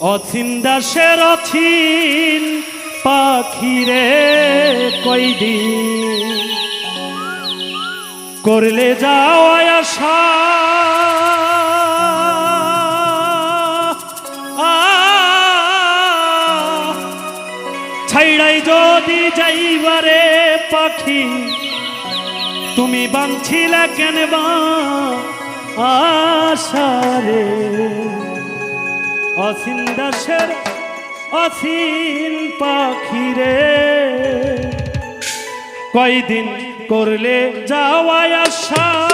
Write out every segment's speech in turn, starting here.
অথিন দাসের অথিন পাখিরে কইডি করলে যাওয়া আশা। ছাইড়াই যদি যাইবারে পাখি, তুমি বাঁধছিলা কেন বা আশা রে? অসীম দাসের অসীম পাখিরে কয়দিন করলে যাওয়ায় আশা?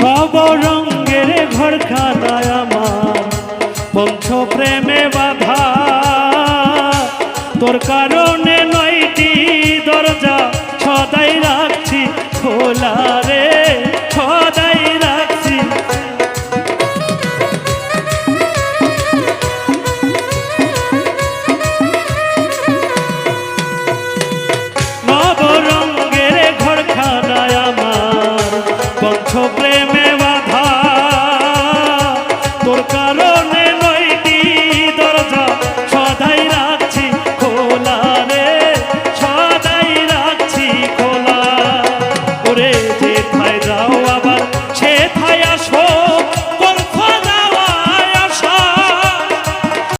সব রঙের ঘর খানায় আমার বংশ প্রেমে বাধা। তোর কারণে নয়টি দরজা সদাই রাখছি খোলা রে, সদাই রাখছি। নব রঙের ঘর খাদায় আমার বংশ